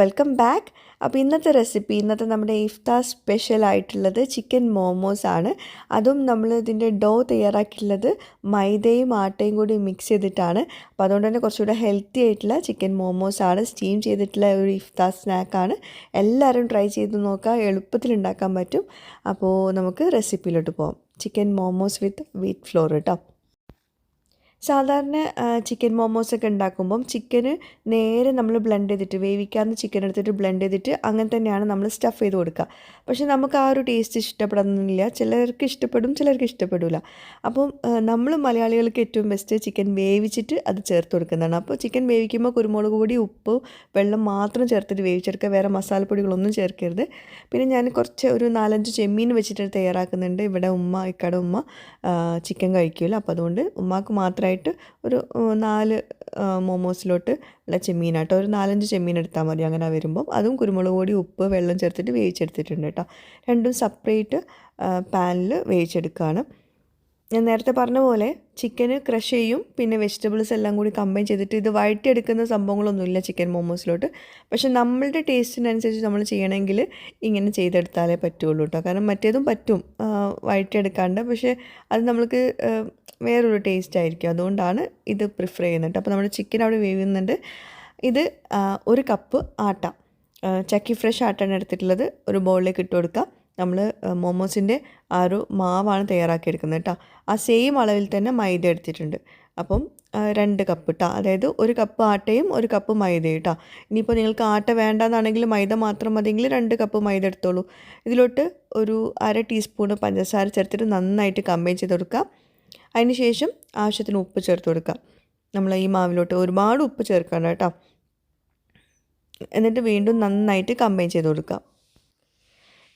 Welcome back. അപ്പോൾ ഇന്നത്തെ recipe ഇന്നത്തെ നമ്മുടെ ഇഫ്താർ സ്പെഷ്യൽ ആയിട്ടുള്ളത് ചിക്കൻ മോമോസ് ആണ്. അതും നമ്മൾ ഇതിന്റെ ഡോ തയ്യാറാക്കിയിട്ടുള്ളത് മൈദയും ആട്ടയും കൂടി മിക്സ് ചെയ്തിട്ടാണ്. അപ്പോൾ അതുകൊണ്ട് തന്നെ കുറച്ചുകൂടെ ഹെൽത്തി ആയിട്ടുള്ള ചിക്കൻ മോമോസ് ആണ്. സ്റ്റീം ചെയ്തിട്ടുള്ള ഒരു ഇഫ്താർ സ്നാക്കാണ് എല്ലാവരും ട്രൈ ചെയ്ത് നോക്കുക. എളുപ്പത്തിൽ ഉണ്ടാക്കാൻ പറ്റും. അപ്പോൾ നമുക്ക് റെസിപ്പിയിലോട്ട് പോകാം chicken momos with wheat flour കേട്ടോ സാധാരണ ചിക്കൻ മോമോസൊക്കെ ഉണ്ടാക്കുമ്പം ചിക്കന് നേരെ നമ്മൾ ബ്ലെൻഡ് ചെയ്തിട്ട് വേവിക്കാവുന്ന ചിക്കൻ എടുത്തിട്ട് ബ്ലെൻഡ് ചെയ്തിട്ട് അങ്ങനെ തന്നെയാണ് നമ്മൾ സ്റ്റഫ് ചെയ്ത് കൊടുക്കുക. പക്ഷേ നമുക്ക് ആ ഒരു ടേസ്റ്റ് ഇഷ്ടപ്പെടുന്നില്ല ചിലർക്ക് ഇഷ്ടപ്പെടും ചിലർക്ക് ഇഷ്ടപ്പെടില്ല അപ്പം നമ്മൾ മലയാളികൾക്ക് ഏറ്റവും ബെസ്റ്റ് ചിക്കൻ വേവിച്ചിട്ട് അത് ചേർത്ത് കൊടുക്കുന്നതാണ്. അപ്പോൾ ചിക്കൻ വേവിക്കുമ്പോൾ കുരുമുളക് പൊടി ഉപ്പ് വെള്ളം മാത്രം ചേർത്തിട്ട് വേവിച്ചെടുക്കുക. വേറെ മസാലപ്പൊടികളൊന്നും ചേർക്കരുത്. പിന്നെ ഞാൻ കുറച്ച് ഒരു നാലഞ്ച് ചെമ്മീൻ വെച്ചിട്ട് തയ്യാറാക്കുന്നുണ്ട്. ഇവിടെ ഉമ്മ ഇക്കട ഉമ്മ ചിക്കൻ കഴിക്കില്ല അപ്പോൾ അതുകൊണ്ട് ഉമ്മാക്ക് മാത്രമായിട്ട് ഒരു നാല് മോമോസിലോട്ട് ഉള്ള ചെമ്മീൻ കേട്ടോ ഒരു നാലഞ്ച് ചെമ്മീൻ എടുത്താൽ മതി അങ്ങനെ വരുമ്പം. അതും കുരുമുളക് പൊടി ഉപ്പ് വെള്ളം ചേർത്തിട്ട് വേവിച്ചെടുത്തിട്ടുണ്ട് കേട്ടോ രണ്ടും സെപ്പറേറ്റ് പാനിൽ വേവിച്ചെടുക്കുകയാണ് ഞാൻ നേരത്തെ പറഞ്ഞ പോലെ ചിക്കന് ക്രഷ് ചെയ്യും പിന്നെ വെജിറ്റബിൾസ് എല്ലാം കൂടി കമ്പൈൻ ചെയ്തിട്ട് ഇത് വഴറ്റിയെടുക്കുന്ന സംഭവങ്ങളൊന്നുമില്ല ചിക്കൻ മോമോസിലോട്ട്. പക്ഷെ നമ്മളുടെ ടേസ്റ്റിനനുസരിച്ച് നമ്മൾ ചെയ്യണമെങ്കിൽ ഇങ്ങനെ ചെയ്തെടുത്താലേ പറ്റുള്ളൂ കേട്ടോ കാരണം മറ്റേതും പറ്റും വഴറ്റിയെടുക്കാണ്ട്. പക്ഷേ അത് നമ്മൾക്ക് വേറൊരു ടേസ്റ്റ് ആയിരിക്കും. അതുകൊണ്ടാണ് ഇത് പ്രിഫർ ചെയ്യുന്നത് അപ്പോൾ നമ്മുടെ ചിക്കൻ അവിടെ വേവുന്നുണ്ട്. ഇത് ഒരു കപ്പ് ആട്ട. ചക്കി ഫ്രഷ് ആട്ടാണ് എടുത്തിട്ടുള്ളത്. ഒരു ബൗളിലേക്ക് ഇട്ട് കൊടുക്കുക നമ്മൾ മോമോസിന്റെ ആ ഒരു മാവാണ് തയ്യാറാക്കിയെടുക്കുന്നത് കേട്ടോ ആ സെയിം അളവിൽ തന്നെ മൈദ എടുത്തിട്ടുണ്ട്. അപ്പം രണ്ട് കപ്പ് കേട്ടോ അതായത് ഒരു കപ്പ് ആട്ടയും ഒരു കപ്പ് മൈദയും കേട്ടോ ഇനിയിപ്പോൾ നിങ്ങൾക്ക് ആട്ട വേണ്ടെന്നാണെങ്കിൽ മൈദ മാത്രം മതിയെങ്കിൽ രണ്ട് കപ്പ് മൈദ എടുത്തോളൂ. ഇതിലോട്ട് ഒരു അര ടീസ്പൂണ് പഞ്ചസാര ചേർത്തിട്ട് നന്നായിട്ട് കമ്പൈൻ ചെയ്ത് കൊടുക്കുക. അതിനുശേഷം ആവശ്യത്തിന് ഉപ്പ് ചേർത്ത് കൊടുക്കുക. നമ്മൾ ഈ മാവിലോട്ട് ഒരുപാട് ഉപ്പ് ചേർക്കണം കേട്ടോ എന്നിട്ട് വീണ്ടും നന്നായിട്ട് കമ്പൈൻ ചെയ്ത് കൊടുക്കുക.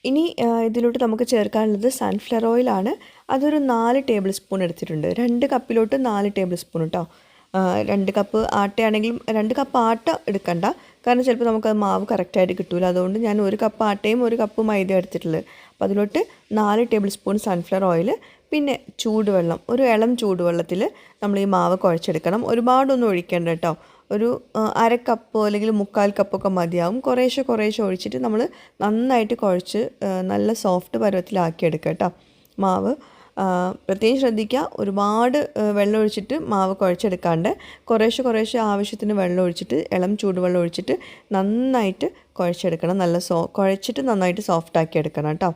ഇനി ഇതിലോട്ട് നമുക്ക് ചേർക്കാനുള്ളത് സൺഫ്ലവർ ഓയിലാണ് അതൊരു നാല് ടേബിൾ സ്പൂൺ എടുത്തിട്ടുണ്ട്. രണ്ട് കപ്പിലോട്ട് നാല് ടേബിൾ സ്പൂൺ കേട്ടോ രണ്ട് കപ്പ് ആട്ടയാണെങ്കിലും രണ്ട് കപ്പ് ആട്ട എടുക്കണ്ട. കാരണം ചിലപ്പോൾ നമുക്കത് മാവ് കറക്റ്റായിട്ട് കിട്ടില്ല അതുകൊണ്ട് ഞാൻ ഒരു കപ്പ് ആട്ടയും ഒരു കപ്പ് മൈദ എടുത്തിട്ടുള്ളത്. അപ്പോൾ അതിലോട്ട് നാല് ടേബിൾ സ്പൂൺ സൺഫ്ലവർ ഓയിൽ പിന്നെ ചൂടുവെള്ളം. ഒരു ഇളം ചൂടുവെള്ളത്തിൽ നമ്മൾ ഈ മാവ് കുഴച്ചെടുക്കണം. ഒരുപാടൊന്നും ഒഴിക്കേണ്ട കേട്ടോ ഒരു അര കപ്പോ അല്ലെങ്കിൽ മുക്കാൽ കപ്പൊക്കെ മതിയാവും. കുറേശ്ശെ കുറേശ്ശെ ഒഴിച്ചിട്ട് നമ്മൾ നന്നായിട്ട് കുഴച്ച് നല്ല സോഫ്റ്റ് പരുവത്തിലാക്കി എടുക്കുക കേട്ടോ. മാവ് പ്രത്യേകം ശ്രദ്ധിക്കുക. ഒരുപാട് വെള്ളം ഒഴിച്ചിട്ട് മാവ് കുഴച്ചെടുക്കാണ്ട് കുറേശ്ശെ കുറേശ്ശെ ആവശ്യത്തിന് വെള്ളം ഒഴിച്ചിട്ട് ഇളം ചൂടുവെള്ളം ഒഴിച്ചിട്ട് നന്നായിട്ട് കുഴച്ചെടുക്കണം. നല്ല സോ കുഴച്ചിട്ട് നന്നായിട്ട് സോഫ്റ്റാക്കി എടുക്കണം കേട്ടോ.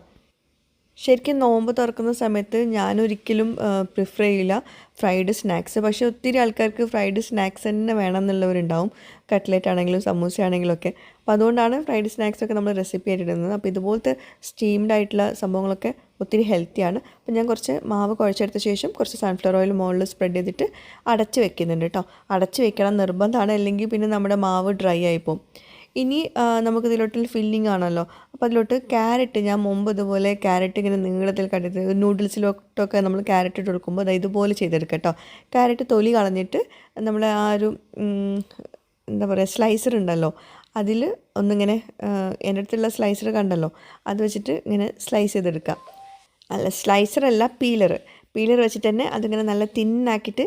ശരിക്കും നോമ്പ് തുറക്കുന്ന സമയത്ത് ഞാനൊരിക്കലും പ്രിഫർ ചെയ്യില്ല ഫ്രൈഡ് സ്നാക്സ് പക്ഷേ ഒത്തിരി ആൾക്കാർക്ക് ഫ്രൈഡ് സ്നാക്സ് തന്നെ വേണം എന്നുള്ളവരുണ്ടാവും കട്ട്ലറ്റ് ആണെങ്കിലും സമൂസ ആണെങ്കിലും ഒക്കെ. അപ്പോൾ അതുകൊണ്ടാണ് ഫ്രൈഡ് സ്നാക്സ് ഒക്കെ നമ്മൾ റെസിപ്പി ആയിട്ട് ഇടുന്നത്. അപ്പോൾ ഇതുപോലത്തെ സ്റ്റീംഡ് ആയിട്ടുള്ള സംഭവങ്ങളൊക്കെ ഒത്തിരി ഹെൽത്തിയാണ് അപ്പോൾ ഞാൻ കുറച്ച് മാവ് കുഴച്ചെടുത്ത ശേഷം കുറച്ച് സൺഫ്ലവർ ഓയിൽ മുകളിൽ സ്പ്രെഡ് ചെയ്തിട്ട് അടച്ച് വെക്കുന്നുണ്ട് കേട്ടോ അടച്ച് വെക്കണം നിർബന്ധമാണ്. അല്ലെങ്കിൽ പിന്നെ നമ്മുടെ മാവ് ഡ്രൈ ആയിപ്പോവും ഇനി നമുക്ക് ഇതിലോട്ട് ഫില്ലിംഗ് ആണല്ലോ. അപ്പോൾ അതിലോട്ട് ക്യാരറ്റ് ഞാൻ മുമ്പ് ഇതുപോലെ ക്യാരറ്റ് ഇങ്ങനെ നീളത്തിൽ കണ്ടിട്ട് നൂഡിൽസിലോട്ടൊക്കെ നമ്മൾ ക്യാരറ്റ് ഇട്ട് കൊടുക്കുമ്പോൾ അത് ഇതുപോലെ ചെയ്തെടുക്കുക കേട്ടോ. ക്യാരറ്റ് തൊലി കളഞ്ഞിട്ട് നമ്മൾ ആ ഒരു എന്താ പറയുക സ്ലൈസർ ഉണ്ടല്ലോ. അതിൽ ഒന്നിങ്ങനെ എന്റെ അടുത്തുള്ള സ്ലൈസർ കണ്ടല്ലോ. അത് വെച്ചിട്ട് ഇങ്ങനെ സ്ലൈസ് ചെയ്തെടുക്കുക അല്ല സ്ലൈസർ അല്ല പീലർ പീലർ വെച്ചിട്ട് തന്നെ അതിങ്ങനെ നല്ല തിന്നാക്കിയിട്ട്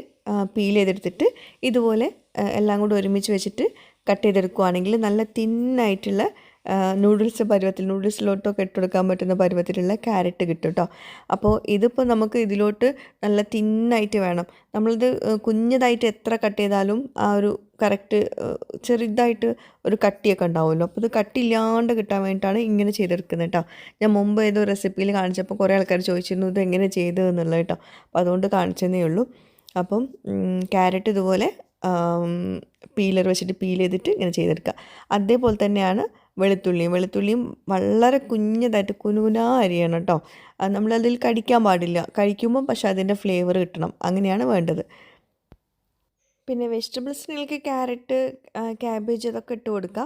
പീൽ ചെയ്തെടുത്തിട്ട് ഇതുപോലെ എല്ലാം കൂടി ഒരുമിച്ച് വെച്ചിട്ട് കട്ട് ചെയ്തെടുക്കുകയാണെങ്കിൽ നല്ല തിന്നായിട്ടുള്ള നൂഡിൽസ് പരുവത്തിൽ നൂഡിൽസിലോട്ടൊക്കെ ഇട്ടുകൊടുക്കാൻ പറ്റുന്ന പരുവത്തിലുള്ള ക്യാരറ്റ് കിട്ടും കേട്ടോ അപ്പോൾ ഇതിപ്പോൾ നമുക്ക് ഇതിലോട്ട് നല്ല തിന്നായിട്ട് വേണം. നമ്മളിത് കുഞ്ഞതായിട്ട് എത്ര കട്ട് ചെയ്താലും ആ ഒരു കറക്റ്റ് ചെറുതായിട്ട് ഒരു കട്ടിയൊക്കെ ഉണ്ടാവുമല്ലോ. അപ്പോൾ ഇത് കട്ടിയില്ലാണ്ട് കിട്ടാൻ വേണ്ടിയിട്ടാണ് ഇങ്ങനെ ചെയ്തെടുക്കുന്നത് കേട്ടോ ഞാൻ മുമ്പ് ഏതോ റെസിപ്പിയിൽ കാണിച്ചപ്പോൾ കുറേ ആൾക്കാർ ചോദിച്ചിരുന്നു ഇത് എങ്ങനെ ചെയ്തു എന്നുള്ളത് കേട്ടോ അപ്പോൾ അതുകൊണ്ട് കാണിച്ചതേ ഉള്ളൂ. അപ്പം ക്യാരറ്റ് ഇതുപോലെ പീലർ വെച്ചിട്ട് പീൽ ചെയ്തിട്ട് ഇങ്ങനെ ചെയ്തെടുക്കുക. അതേപോലെ തന്നെയാണ് വെളുത്തുള്ളിയും. വെളുത്തുള്ളിയും വളരെ കുഞ്ഞതായിട്ട് കുനുകുനാ അരിയണം കേട്ടോ. നമ്മളതിൽ കടിക്കാൻ പാടില്ല. കഴിക്കുമ്പം പക്ഷേ അതിന്റെ ഫ്ലേവർ കിട്ടണം. അങ്ങനെയാണ് വേണ്ടത്. പിന്നെ വെജിറ്റബിൾസ് നിങ്ങൾക്ക് ക്യാരറ്റ് ക്യാബേജ് അതൊക്കെ ഇട്ട് കൊടുക്കുക.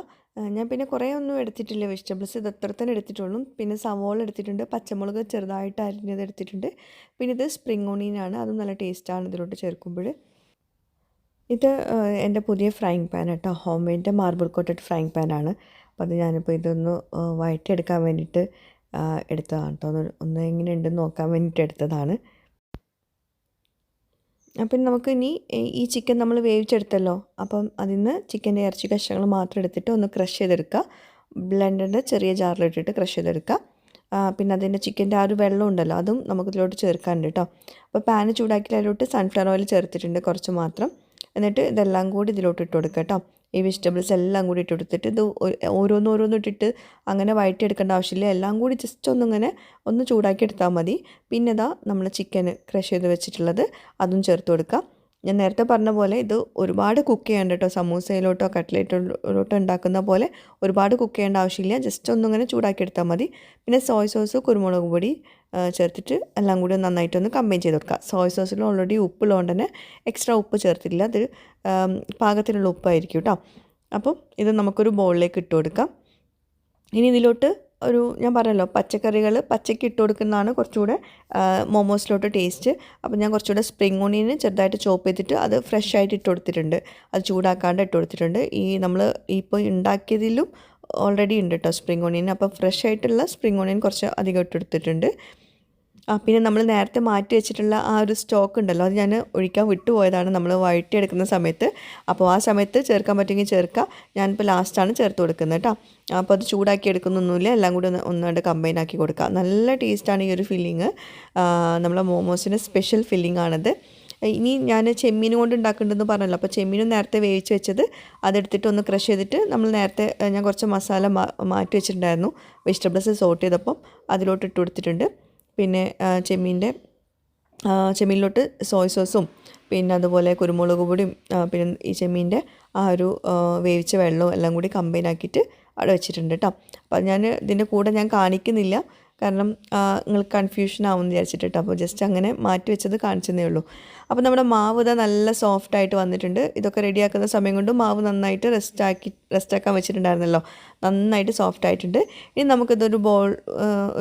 ഞാൻ പിന്നെ കുറേ ഒന്നും എടുത്തിട്ടില്ല വെജിറ്റബിൾസ്. ഇത് അത്ര തന്നെ എടുത്തിട്ടുള്ളൂ. പിന്നെ സവോള എടുത്തിട്ടുണ്ട്. പച്ചമുളക് ചെറുതായിട്ട് അരിഞ്ഞത് എടുത്തിട്ടുണ്ട്. പിന്നെ ഇത് സ്പ്രിങ് ഓണിയനാണ്. അതും നല്ല ടേസ്റ്റാണ് ഇതിലോട്ട് ചേർക്കുമ്പോൾ. ഇത് എന്റെ പുതിയ ഫ്രൈങ് പാൻ കേട്ടോ. ഹോം മെയ്ഡിന്റെ മാർബിൾ കോട്ടഡ് ഫ്രൈങ് ആണ്. അപ്പോൾ അത് ഞാനിപ്പോൾ ഇതൊന്ന് വഴറ്റിയെടുക്കാൻ വേണ്ടിയിട്ട് എടുത്തതാണ് കേട്ടോ. ഒന്ന് ഒന്ന് എങ്ങനെയുണ്ടെന്ന് നോക്കാൻ വേണ്ടിയിട്ട് എടുത്തതാണ്. അപ്പം നമുക്ക് ഇനി ഈ ചിക്കൻ നമ്മൾ വേവിച്ചെടുത്തല്ലോ. അപ്പം അതിൽ നിന്ന് ചിക്കന്റെ ഇറച്ചി കഷ്ണങ്ങൾ മാത്രം എടുത്തിട്ട് ഒന്ന് ക്രഷ് ചെയ്തെടുക്കുക. ബ്ലെൻഡറിന്റെ ചെറിയ ജാറിലിട്ടിട്ട് ക്രഷ് ചെയ്തെടുക്കുക. പിന്നെ അതിന്റെ ചിക്കന്റെ ആ ഒരു വെള്ളം ഉണ്ടല്ലോ അതും നമുക്ക് ഇതിലോട്ട് ചേർക്കാനുണ്ട് കേട്ടോ. അപ്പോൾ പാന് ചൂടാക്കി അതിലോട്ട് സൺഫ്ലവർ ഓയിൽ ചേർത്തിട്ടുണ്ട് കുറച്ച് മാത്രം. എന്നിട്ട് ഇതെല്ലാം കൂടി ഇതിലോട്ട് ഇട്ട് കൊടുക്കുക കേട്ടോ. ഈ വെജിറ്റബിൾസ് എല്ലാം കൂടി ഇട്ട് കൊടുത്തിട്ട് ഇത് ഓരോന്ന് ഓരോന്ന് ഇട്ടിട്ട് അങ്ങനെ വഴറ്റിയെടുക്കേണ്ട ആവശ്യമില്ല. എല്ലാം കൂടി ജസ്റ്റ് ഒന്നിങ്ങനെ ഒന്ന് ചൂടാക്കി എടുത്താൽ മതി. പിന്നെ ഇതാ നമ്മൾ ചിക്കൻ ക്രഷ് ചെയ്ത് വെച്ചിട്ടുള്ളത് അതും ചേർത്ത് കൊടുക്കാം ഞാൻ നേരത്തെ പറഞ്ഞ പോലെ ഇത് ഒരുപാട് കുക്ക് ചെയ്യേണ്ട കേട്ടോ സമൂസയിലോട്ടോ കട്ട്ലേറ്റിലോട്ടോ ഉണ്ടാക്കുന്ന പോലെ ഒരുപാട് കുക്ക് ചെയ്യേണ്ട ആവശ്യമില്ല. ജസ്റ്റ് ഒന്നിങ്ങനെ ചൂടാക്കി എടുത്താൽ മതി. പിന്നെ സോയ് സോസ് കുരുമുളക് പൊടി ചേർത്തിട്ട് എല്ലാം കൂടി നന്നായിട്ട് ഒന്ന് കമ്പൈൻ ചെയ്ത് കൊടുക്കുക സോയ് സോസിൽ ഓൾറെഡി ഉപ്പുള്ളതുകൊണ്ട് തന്നെ എക്സ്ട്രാ ഉപ്പ് ചേർത്തില്ല അത് പാകത്തിനുള്ള ഉപ്പായിരിക്കും കേട്ടോ അപ്പം ഇത് നമുക്കൊരു ബൗളിലേക്ക് ഇട്ട് കൊടുക്കാം. ഇനി ഇതിലോട്ട് ഒരു ഞാൻ പറഞ്ഞല്ലോ പച്ചക്കറികൾ പച്ചയ്ക്ക് ഇട്ട് കൊടുക്കുന്നതാണ് കുറച്ചുകൂടെ മോമോസിലോട്ട് ടേസ്റ്റ് അപ്പോൾ ഞാൻ കുറച്ചുകൂടെ സ്പ്രിംഗ് ഓണിയന് ചെറുതായിട്ട് ചോപ്പ് ചെയ്തിട്ട് അത് ഫ്രഷ് ആയിട്ട് ഇട്ട് കൊടുത്തിട്ടുണ്ട്. അത് ചൂടാക്കാണ്ട് ഇട്ട് കൊടുത്തിട്ടുണ്ട്. ഈ നമ്മൾ ഇപ്പോൾ ഉണ്ടാക്കിയതിലും ഓൾറെഡി ഉണ്ട് കേട്ടോ സ്പ്രിംഗ് ഓണിയൻ അപ്പോൾ ഫ്രഷ് ആയിട്ടുള്ള സ്പ്രിംഗ് ഓണിയൻ കുറച്ച് അധികം ഇട്ടെടുത്തിട്ടുണ്ട് പിന്നെ നമ്മൾ നേരത്തെ മാറ്റി വെച്ചിട്ടുള്ള ആ ഒരു സ്റ്റോക്ക് ഉണ്ടല്ലോ അത് ഞാൻ ഒഴിക്കാൻ വിട്ടുപോയതാണ് നമ്മൾ വഴറ്റിയെടുക്കുന്ന സമയത്ത്. അപ്പോൾ ആ സമയത്ത് ചേർക്കാൻ പറ്റുമെങ്കിൽ ചേർക്കുക ഞാനിപ്പോൾ ലാസ്റ്റാണ് ചേർത്ത് കൊടുക്കുന്നത് കേട്ടോ. അപ്പോൾ അത് ചൂടാക്കി എടുക്കുന്നൊന്നുമില്ല എല്ലാം കൂടി ഒന്ന് ഒന്നുകൊണ്ട് കമ്പൈൻ ആക്കി കൊടുക്കുക നല്ല ടേസ്റ്റാണ് ഈ ഒരു ഫില്ലിങ് നമ്മളെ മോമോസിന് സ്പെഷ്യൽ ഫില്ലിംഗ് ആണത്. ഇനി ഞാൻ ചെമ്മീൻ കൊണ്ട് ഉണ്ടാക്കുന്നുണ്ടെന്ന് പറഞ്ഞല്ലോ അപ്പോൾ ചെമ്മീനും നേരത്തെ വേവിച്ച് വെച്ചത് അതെടുത്തിട്ട് ഒന്ന് ക്രഷ് ചെയ്തിട്ട് നമ്മൾ നേരത്തെ ഞാൻ കുറച്ച് മസാല മാറ്റി വെച്ചിട്ടുണ്ടായിരുന്നു. വെജിറ്റബിൾസ് സോട്ട് ചെയ്തപ്പം അതിലോട്ട് ഇട്ട് കൊടുത്തിട്ടുണ്ട്. പിന്നെ ചെമ്മീന്റെ ചെമ്മീനിലോട്ട് സോയ് സോസും പിന്നെ അതുപോലെ കുരുമുളക് പൊടിയും പിന്നെ ഈ ചെമ്മീന്റെ ആ ഒരു വേവിച്ച വെള്ളവും എല്ലാം കൂടി കമ്പൈൻ ആക്കിയിട്ട് അവിടെ വെച്ചിട്ടുണ്ട് കേട്ടോ അപ്പോൾ ഞാൻ ഇതിന്റെ കൂടെ ഞാൻ കാണിക്കുന്നില്ല. കാരണം നിങ്ങൾക്ക് കൺഫ്യൂഷൻ ആവുമെന്ന് വിചാരിച്ചിട്ട് കേട്ടോ അപ്പോൾ ജസ്റ്റ് അങ്ങനെ മാറ്റി വെച്ചത് കാണിച്ചതേ ഉള്ളൂ. അപ്പോൾ നമ്മുടെ മാവ് ഇതാ നല്ല സോഫ്റ്റ് ആയിട്ട് വന്നിട്ടുണ്ട്. ഇതൊക്കെ റെഡിയാക്കുന്ന സമയം കൊണ്ട് മാവ് നന്നായിട്ട് റെസ്റ്റ് ആക്കി റെസ്റ്റ് ആക്കാൻ വെച്ചിട്ടുണ്ടായിരുന്നല്ലോ. നന്നായിട്ട് സോഫ്റ്റ് ആയിട്ടുണ്ട്. ഇനി നമുക്കിതൊരു ബോൾ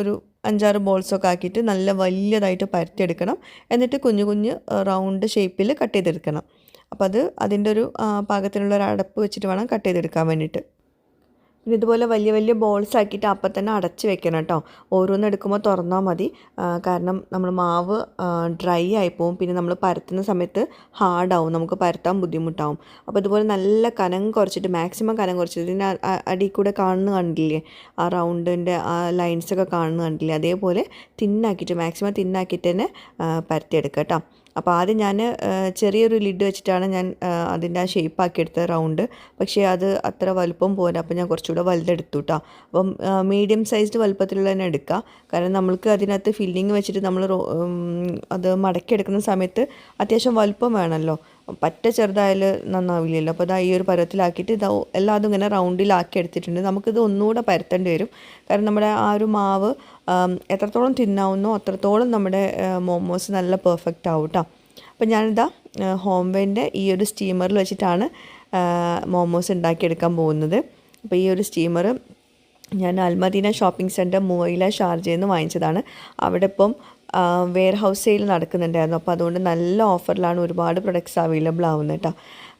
ഒരു അഞ്ചാറ് ബോൾസൊക്കെ ആക്കിയിട്ട് നല്ല വലിയതായിട്ട് പരത്തിയെടുക്കണം. എന്നിട്ട് കുഞ്ഞു കുഞ്ഞ് റൗണ്ട് ഷേപ്പിൽ കട്ട് ചെയ്തെടുക്കണം. അപ്പോൾ അത് അതിന്റെ ഒരു പാകത്തിനുള്ള ഒരു അടപ്പ് വെച്ചിട്ട് വേണം കട്ട് ചെയ്തെടുക്കാൻ വേണ്ടിയിട്ട്. പിന്നെ ഇതുപോലെ വലിയ വലിയ ബോൾസ് ആക്കിയിട്ട് അപ്പം തന്നെ അടച്ച് വെക്കണം കേട്ടോ. ഓരോന്ന് എടുക്കുമ്പോൾ തുറന്നാൽ മതി. കാരണം നമ്മൾ മാവ് ഡ്രൈ ആയി പോവും പിന്നെ നമ്മൾ പരത്തുന്ന സമയത്ത് ഹാർഡാവും നമുക്ക് പരത്താൻ ബുദ്ധിമുട്ടാവും. അപ്പോൾ ഇതുപോലെ നല്ല കനം കുറച്ചിട്ട് മാക്സിമം കനം കുറച്ചിട്ട് ഇതിന്റെ അടിയിൽ കൂടെ കാണുന്ന കണ്ടില്ലേ? ആ റൗണ്ടിന്റെ ആ ലൈൻസൊക്കെ കാണുന്ന കണ്ടില്ലേ? അതേപോലെ തിന്നാക്കിയിട്ട് മാക്സിമം തിന്നാക്കിയിട്ട് തന്നെ പരത്തിയെടുക്കുക കേട്ടോ. അപ്പോൾ ആദ്യം ഞാൻ ചെറിയൊരു ലിഡ് വെച്ചിട്ടാണ് ഞാൻ അതിന്റെ ആ ഷേപ്പാക്കി എടുത്തത് റൗണ്ട് പക്ഷേ അത് അത്ര വലുപ്പം പോരാ അപ്പോൾ ഞാൻ കുറച്ചുകൂടെ വലുതെടുത്തു കേട്ടോ അപ്പം മീഡിയം സൈസ്ഡ് വലുപ്പത്തിലുള്ള തന്നെ എടുക്കുക കാരണം നമ്മൾക്ക് അതിനകത്ത് ഫില്ലിങ് വെച്ചിട്ട് നമ്മൾ അത് മടക്കി എടുക്കുന്ന സമയത്ത് അത്യാവശ്യം വലുപ്പം വേണമല്ലോ. പറ്റ ചെറുതായാൽ നന്നാവില്ലല്ലോ. അപ്പോൾ ഇതാ ഈ ഒരു പരത്തിലാക്കിയിട്ട് ഇത് എല്ലാം എല്ലാതും ഇങ്ങനെ റൗണ്ടിലാക്കി എടുത്തിട്ടുണ്ട്. നമുക്കിത് ഒന്നുകൂടെ പരത്തേണ്ടി വരും. കാരണം നമ്മുടെ ആ ഒരു മാവ് എത്രത്തോളം തിന്നാവുന്നോ അത്രത്തോളം നമ്മുടെ മോമോസ് നല്ല പെർഫെക്റ്റ് ആവും കേട്ടോ അപ്പോൾ ഞാനിതാ ഹോംവേന്റെ ഈ ഒരു സ്റ്റീമറിൽ വെച്ചിട്ടാണ് മോമോസ് ഉണ്ടാക്കിയെടുക്കാൻ പോകുന്നത്. അപ്പോൾ ഈ ഒരു സ്റ്റീമർ ഞാൻ അൽമദീന ഷോപ്പിംഗ് സെന്റർ മൂവയിലെ ഷാർജയിൽ നിന്ന് വാങ്ങിച്ചതാണ്. അവിടെ ഇപ്പം വെയർ ഹൗസ് സെയിൽ നടക്കുന്നുണ്ടായിരുന്നു. അപ്പോൾ അതുകൊണ്ട് നല്ല ഓഫറിലാണ് ഒരുപാട് പ്രൊഡക്ട്സ് അവൈലബിൾ ആവുന്നത് കേട്ടോ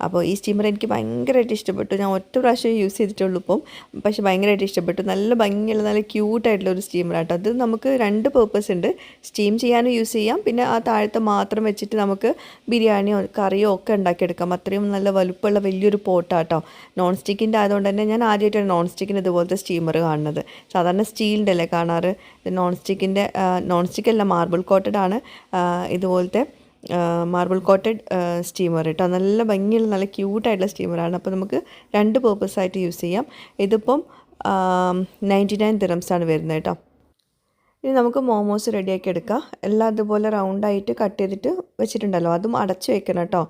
അപ്പോൾ ഈ സ്റ്റീമർ എനിക്ക് ഭയങ്കരമായിട്ട് ഇഷ്ടപ്പെട്ടു. ഞാൻ ഒറ്റ പ്രാവശ്യം യൂസ് ചെയ്തിട്ടുള്ളൂ ഇപ്പം. പക്ഷേ ഭയങ്കരമായിട്ട് ഇഷ്ടപ്പെട്ടു. നല്ല ഭംഗിയുള്ള നല്ല ക്യൂട്ടായിട്ടുള്ള ഒരു സ്റ്റീമർ ആട്ടോ. അത് നമുക്ക് രണ്ട് പേർപ്പസ് ഉണ്ട്. സ്റ്റീം ചെയ്യാനും യൂസ് ചെയ്യാം. പിന്നെ ആ താഴത്തെ മാത്രം വെച്ചിട്ട് നമുക്ക് ബിരിയാണിയോ കറിയോ ഒക്കെ ഉണ്ടാക്കിയെടുക്കാം. അത്രയും നല്ല വലുപ്പമുള്ള വലിയൊരു പോട്ടാട്ടോ. നോൺ സ്റ്റിക്കിന്റെ ആയതുകൊണ്ട് തന്നെ ഞാൻ ആദ്യമായിട്ടാണ് നോൺ സ്റ്റിക്കിന് ഇതുപോലത്തെ സ്റ്റീമർ കാണുന്നത്. സാധാരണ സ്റ്റീലിന്റെ അല്ലേ കാണാറ്? നോൺ സ്റ്റിക്കിന്റെ നോൺ സ്റ്റിക്കല്ല മാർബിൾ കോട്ടഡ് ആണ് ഇതുപോലത്തെ മാർബിൾ കോട്ടഡ് സ്റ്റീമർ കേട്ടോ നല്ല ഭംഗിയുള്ള നല്ല ക്യൂട്ടായിട്ടുള്ള സ്റ്റീമറാണ് അപ്പോൾ നമുക്ക് രണ്ട് പേർപ്പസായിട്ട് യൂസ് ചെയ്യാം. ഇതിപ്പം നയന്റി നയൻ ദിറംസാണ് വരുന്നത് കേട്ടോ. ഇനി നമുക്ക് മോമോസ് റെഡിയാക്കി എടുക്കാം. എല്ലാം അതുപോലെ റൗണ്ടായിട്ട് കട്ട് ചെയ്തിട്ട് വെച്ചിട്ടുണ്ടല്ലോ. അതും അടച്ച് വെക്കണം കേട്ടോ.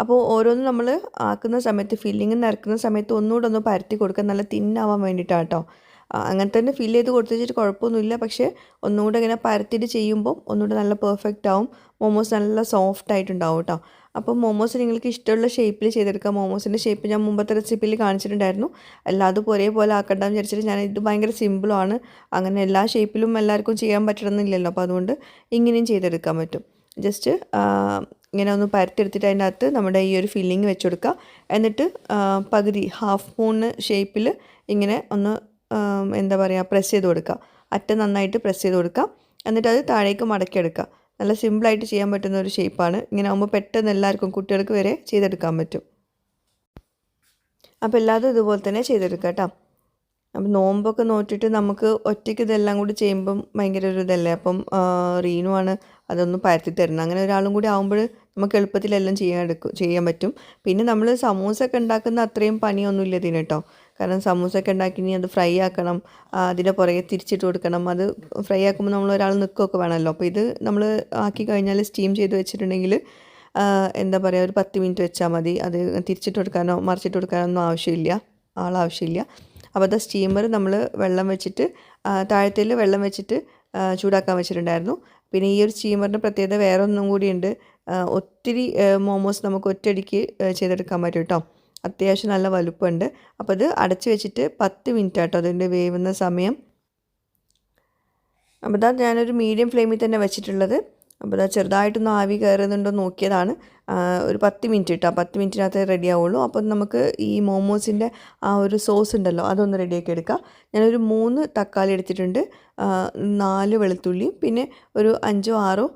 അപ്പോൾ ഓരോന്നും നമ്മൾ ആക്കുന്ന സമയത്ത് ഫില്ലിങ് നിറക്കുന്ന സമയത്ത് ഒന്നുകൂടെ ഒന്ന് പരത്തി കൊടുക്കാൻ നല്ല തിന്നാവാൻ വേണ്ടിയിട്ടാണ് കേട്ടോ. അങ്ങനെ തന്നെ ഫില്ല് ചെയ്ത് കൊടുത്തു വെച്ചിട്ട് കുഴപ്പമൊന്നുമില്ല. പക്ഷേ ഒന്നുകൂടെ ഇങ്ങനെ പരത്തിയിട്ട് ചെയ്യുമ്പോൾ ഒന്നുകൂടെ നല്ല പെർഫെക്റ്റ് ആവും. മോമോസ് നല്ല സോഫ്റ്റ് ആയിട്ടുണ്ടാവും കേട്ടോ അപ്പോൾ മോമോസ് നിങ്ങൾക്ക് ഇഷ്ടമുള്ള ഷേപ്പിൽ ചെയ്തെടുക്കാം. മോമോസിന്റെ ഷേപ്പ് ഞാൻ മുമ്പത്തെ റെസിപ്പിയിൽ കാണിച്ചിട്ടുണ്ടായിരുന്നു. എല്ലാതും ഒരേപോലെ ആക്കണ്ടെന്ന് വിചാരിച്ചിട്ട് ഞാൻ ഇത് ഭയങ്കര സിമ്പിളാണ് അങ്ങനെ എല്ലാ ഷേപ്പിലും എല്ലാവർക്കും ചെയ്യാൻ പറ്റണമെന്നില്ലല്ലോ. അപ്പോൾ അതുകൊണ്ട് ഇങ്ങനെയും ചെയ്തെടുക്കാൻ പറ്റും. ജസ്റ്റ് ഇങ്ങനെ ഒന്ന് പരത്തെടുത്തിട്ട് അതിന്റെ അകത്ത് നമ്മുടെ ഈ ഒരു ഫില്ലിങ് വെച്ച് കൊടുക്കുക എന്നിട്ട് പകുതി ഹാഫ് മൂണ് ഷേപ്പിൽ ഇങ്ങനെ ഒന്ന് എന്താ പറയുക പ്രസ് ചെയ്ത് കൊടുക്കുക അറ്റ നന്നായിട്ട് പ്രസ് ചെയ്ത് കൊടുക്കുക എന്നിട്ട് അത് താഴേക്ക് മടക്കിയെടുക്കുക നല്ല സിമ്പിളായിട്ട് ചെയ്യാൻ പറ്റുന്ന ഒരു ഷേപ്പാണ് ഇങ്ങനെ ആകുമ്പോൾ പെട്ടെന്ന് എല്ലാവർക്കും കുട്ടികൾക്ക് വരെ ചെയ്തെടുക്കാൻ പറ്റും. അപ്പോൾ എല്ലാതും ഇതുപോലെ തന്നെ ചെയ്തെടുക്കുക കേട്ടോ അപ്പം നോമ്പൊക്കെ നോറ്റിട്ട് നമുക്ക് ഒറ്റയ്ക്ക് ഇതെല്ലാം കൂടി ചെയ്യുമ്പം ഭയങ്കര ഒരു ഇതല്ലേ? അപ്പം റീനുവാണ് അതൊന്ന് പരത്തി തരുന്നത്. അങ്ങനെ ഒരാളും കൂടി ആകുമ്പോൾ നമുക്ക് എളുപ്പത്തിലെല്ലാം ചെയ്യാൻ എടുക്കും ചെയ്യാൻ പറ്റും. പിന്നെ നമ്മൾ സമൂസ ഒക്കെ ഉണ്ടാക്കുന്ന അത്രയും പണിയൊന്നുമില്ല ഇതിന് കേട്ടോ കാരണം സമൂസ ഒക്കെ ഉണ്ടാക്കി അത് ഫ്രൈ ആക്കണം അതിന്റെ പുറകെ തിരിച്ചിട്ട് കൊടുക്കണം. അത് ഫ്രൈ ആക്കുമ്പോൾ നമ്മൾ ഒരാൾ നിൽക്കുകയൊക്കെ വേണമല്ലോ. അപ്പോൾ ഇത് നമ്മൾ ആക്കി കഴിഞ്ഞാൽ സ്റ്റീം ചെയ്ത് വെച്ചിട്ടുണ്ടെങ്കിൽ എന്താ പറയുക ഒരു പത്ത് മിനിറ്റ് വെച്ചാൽ മതി. അത് തിരിച്ചിട്ട് കൊടുക്കാനോ മറിച്ചിട്ട് കൊടുക്കാനോ ഒന്നും ആവശ്യമില്ല. ആളാവശ്യമില്ല അപ്പോൾ അത് സ്റ്റീമർ നമ്മൾ വെള്ളം വെച്ചിട്ട് താഴത്തിൽ വെള്ളം വെച്ചിട്ട് ചൂടാക്കാൻ വെച്ചിട്ടുണ്ടായിരുന്നു. പിന്നെ ഈ ഒരു സ്റ്റീമറിന്റെ പ്രത്യേകത വേറെ ഒന്നും കൂടിയുണ്ട് ഒത്തിരി മോമോസ് നമുക്ക് ഒറ്റയടിക്ക് ചെയ്തെടുക്കാൻ പറ്റും കേട്ടോ അത്യാവശ്യം നല്ല വലുപ്പമുണ്ട് അപ്പോൾ അത് അടച്ച് വെച്ചിട്ട് പത്ത് മിനിറ്റ് ആട്ടോ അതിന്റെ വേവുന്ന സമയം. അപ്പോൾ ഇതാ ഞാനൊരു മീഡിയം ഫ്ലെയിമിൽ തന്നെ വെച്ചിട്ടുള്ളത്. അപ്പോൾ ഇതാ ചെറുതായിട്ടൊന്ന് ആവി കയറുന്നുണ്ടോ നോക്കിയതാണ്. ഒരു പത്ത് മിനിറ്റ് ഇട്ടാൽ പത്ത് മിനിറ്റിനകത്ത് റെഡി ആവുള്ളൂ. അപ്പോൾ നമുക്ക് ഈ മോമോസിന്റെ ആ ഒരു സോസ് ഉണ്ടല്ലോ അതൊന്ന് റെഡിയാക്കി എടുക്കാം. ഞാനൊരു മൂന്ന് തക്കാളി എടുത്തിട്ടുണ്ട്. നാല് വെളുത്തുള്ളിയും പിന്നെ ഒരു അഞ്ചോ ആറോ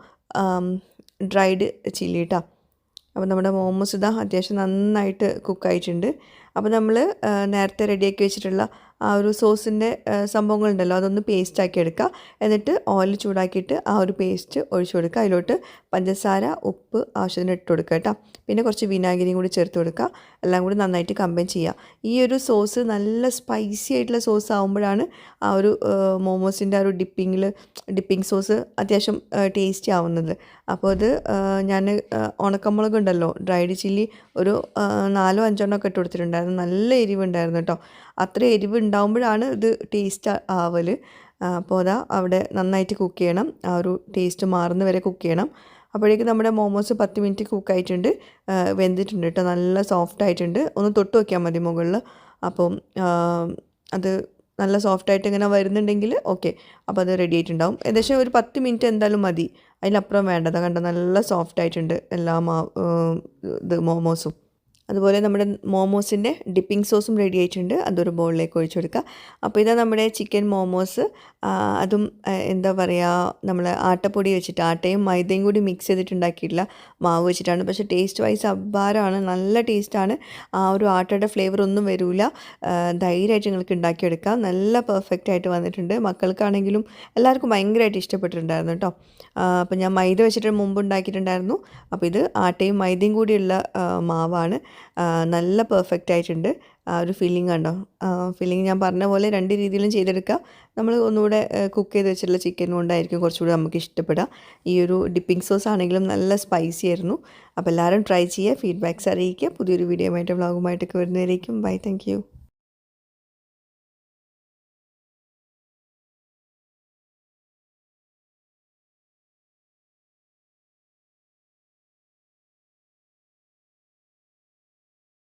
ഡ്രൈഡ് ചില്ലി കേട്ടോ അപ്പോൾ നമ്മുടെ മോമോസ് ഇതാ അത്യാവശ്യം നന്നായിട്ട് കുക്കായിട്ടുണ്ട് അപ്പോൾ നമ്മൾ നേരത്തെ റെഡിയാക്കി വെച്ചിട്ടുള്ള ആ ഒരു സോസിന്റെ സംഭവങ്ങളുണ്ടല്ലോ അതൊന്ന് പേസ്റ്റ് ആക്കി എടുക്കുക. എന്നിട്ട് ഓയിൽ ചൂടാക്കിയിട്ട് ആ ഒരു പേസ്റ്റ് ഒഴിച്ചു കൊടുക്കുക. അതിലോട്ട് പഞ്ചസാര ഉപ്പ് ആവശ്യത്തിന് ഇട്ട് കൊടുക്കുക കേട്ടോ. പിന്നെ കുറച്ച് വിനാഗിരിയും കൂടി ചേർത്ത് കൊടുക്കുക. എല്ലാം കൂടി നന്നായിട്ട് കമ്പൈൻ ചെയ്യുക. ഈ ഒരു സോസ് നല്ല സ്പൈസി ആയിട്ടുള്ള സോസ് ആകുമ്പോഴാണ് ആ ഒരു മോമോസിന്റെ ആ ഒരു ഡിപ്പിങ്ങിൽ ഡിപ്പിംഗ് സോസ് അത്യാവശ്യം ടേസ്റ്റി ആവുന്നത്. അപ്പോൾ അത് ഞാൻ ഉണക്കമുളക് ഉണ്ടല്ലോ ഡ്രൈഡ് ചില്ലി ഒരു നാലോ അഞ്ചെണ്ണമൊക്കെ ഇട്ട് കൊടുത്തിട്ടുണ്ടായിരുന്നു. നല്ല എരിവുണ്ടായിരുന്നു കേട്ടോ. അത്ര എരിവ് ഉണ്ടാകുമ്പോഴാണ് ഇത് ടേസ്റ്റ് ആവൽ അപ്പോൾ അതാ അവിടെ നന്നായിട്ട് കുക്ക് ചെയ്യണം. ആ ഒരു ടേസ്റ്റ് മാറുന്ന വരെ കുക്ക് ചെയ്യണം. അപ്പോഴേക്കും നമ്മുടെ മോമോസ് പത്ത് മിനിറ്റ് കുക്കായിട്ടുണ്ട് വെന്തിട്ടുണ്ട് കേട്ടോ. നല്ല സോഫ്റ്റ് ആയിട്ടുണ്ട്. ഒന്ന് തൊട്ട് വയ്ക്കാൻ മതി മുകളിൽ അപ്പം അത് നല്ല സോഫ്റ്റായിട്ട് ഇങ്ങനെ വരുന്നുണ്ടെങ്കിൽ ഓക്കെ അപ്പോൾ അത് റെഡി ആയിട്ടുണ്ടാവും. ഏകദേശം ഒരു പത്ത് മിനിറ്റ് എന്തായാലും മതി. അതിനപ്പുറം വേണ്ടത്. കണ്ടോ? നല്ല സോഫ്റ്റ് ആയിട്ടുണ്ട് എല്ലാ മാ ഇത് മോമോസും അതുപോലെ നമ്മുടെ മോമോസിന്റെ ഡിപ്പിംഗ് സോസും റെഡി ആയിട്ടുണ്ട്. അതൊരു ബോളിലേക്ക് ഒഴിച്ചു കൊടുക്കുക. അപ്പോൾ ഇതാ നമ്മുടെ ചിക്കൻ മോമോസ്. അതും എന്താ പറയുക നമ്മൾ ആട്ടപ്പൊടി വെച്ചിട്ട് ആട്ടയും മൈദയും കൂടി മിക്സ് ചെയ്തിട്ടുണ്ടാക്കിയിട്ടുള്ള മാവ് വെച്ചിട്ടാണ്. പക്ഷേ ടേസ്റ്റ് വൈസ് അബ്ബാരമാണ് നല്ല ടേസ്റ്റാണ് ആ ഒരു ആട്ടയുടെ ഫ്ലേവർ ഒന്നും വരില്ല ധൈര്യമായിട്ട് നിങ്ങൾക്ക് ഉണ്ടാക്കിയെടുക്കാം. നല്ല പെർഫെക്റ്റ് ആയിട്ട് വന്നിട്ടുണ്ട്. മക്കൾക്കാണെങ്കിലും എല്ലാവർക്കും ഭയങ്കരമായിട്ട് ഇഷ്ടപ്പെട്ടിട്ടുണ്ടായിരുന്നു കേട്ടോ. അപ്പോൾ ഞാൻ മൈദ വെച്ചിട്ട് മുമ്പ് ഉണ്ടാക്കിയിട്ടുണ്ടായിരുന്നു. അപ്പോൾ ഇത് ആട്ടയും മൈദയും കൂടിയുള്ള മാവാണ്. നല്ല പെർഫെക്റ്റ് ആയിട്ടുണ്ട്. ആ ഒരു ഫീലിംഗ് കണ്ടോ? ഫീലിംഗ് ഞാൻ പറഞ്ഞ പോലെ രണ്ട് രീതിയിലും ചെയ്തെടുക്കാം. നമ്മൾ ഒന്നുകൂടെ കുക്ക് ചെയ്ത് വെച്ചിട്ടുള്ള ചിക്കൻ കൊണ്ടായിരിക്കും കുറച്ചുകൂടി നമുക്ക് ഇഷ്ടപ്പെടുക. ഈ ഒരു ഡിപ്പിംഗ് സോസ് ആണെങ്കിലും നല്ല സ്പൈസി ആയിരുന്നു. അപ്പോൾ എല്ലാവരും ട്രൈ ചെയ്യുക. ഫീഡ്ബാക്ക്സ് അറിയിക്കുക. പുതിയൊരു വീഡിയോ ആയിട്ട് വ്ളോഗുമായിട്ടൊക്കെ വരുന്നതായിരിക്കും ബൈ താങ്ക്